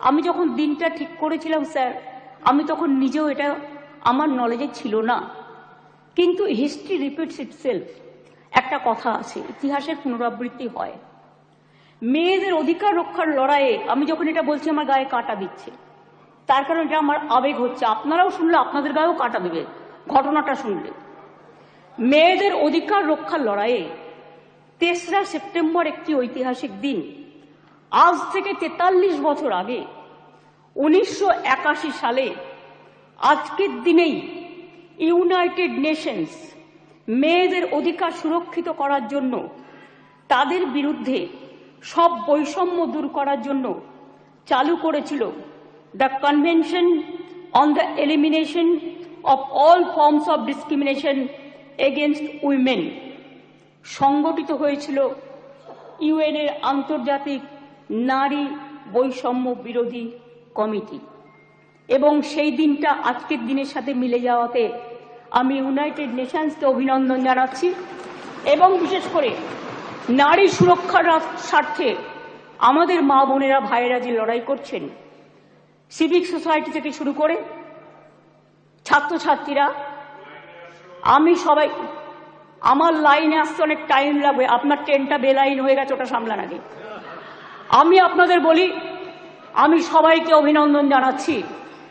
আমি যখন দিনটা ঠিক করেছিলাম, স্যার, আমি তখন নিজেও এটা আমার নলেজে ছিল না। কিন্তু হিস্ট্রি রিপিটস ইটসেলফ একটা কথা আছে, ইতিহাসের পুনরাবৃত্তি হয়। মেয়েদের অধিকার রক্ষার লড়াইয়ে আমি যখন এটা বলছি, আমার গায়ে কাটা দিচ্ছে। তার কারণ এটা আমার আবেগ হচ্ছে। আপনারাও শুনলে, আপনাদের গায়েও কাটা দেবে ঘটনাটা শুনলে। মেয়েদের অধিকার রক্ষার লড়াইয়ে তেসরা সেপ্টেম্বর একটি ঐতিহাসিক দিন। আজ থেকে তেতাল্লিশ বছর আগে, উনিশশো একাশি সালে আজকের দিনেই ইউনাইটেড নেশনস মেয়েদের অধিকার সুরক্ষিত করার জন্য, তাদের বিরুদ্ধে সব বৈষম্য দূর করার জন্য চালু করেছিল the convention on the elimination of all forms of discrimination against women. সংগঠিত হয়েছিল ইউএনের আন্তর্জাতিক নারী বৈষম্য বিরোধী কমিটি। এবং সেই দিনটা আজকের দিনের সাথে মিলে যাওয়াতে আমি ইউনাইটেড নেশনসকে অভিনন্দন জানাচ্ছি এবং বিশেষ করে নারী সুরক্ষার স্বার্থে আমাদের মা বোনেরা, ভাইয়েরা যে লড়াই করছেন সিভিক সোসাইটি থেকে শুরু করে ছাত্রছাত্রীরা, আমি সবাই, আমার লাইনে আসতে অনেক টাইম লাগবে, আপনার ট্রেনটা বেলাইন হয়ে গেছে, ওটা সামলান আগে। আমি আপনাদের বলি আমি সবাইকে অভিনন্দন জানাচ্ছি।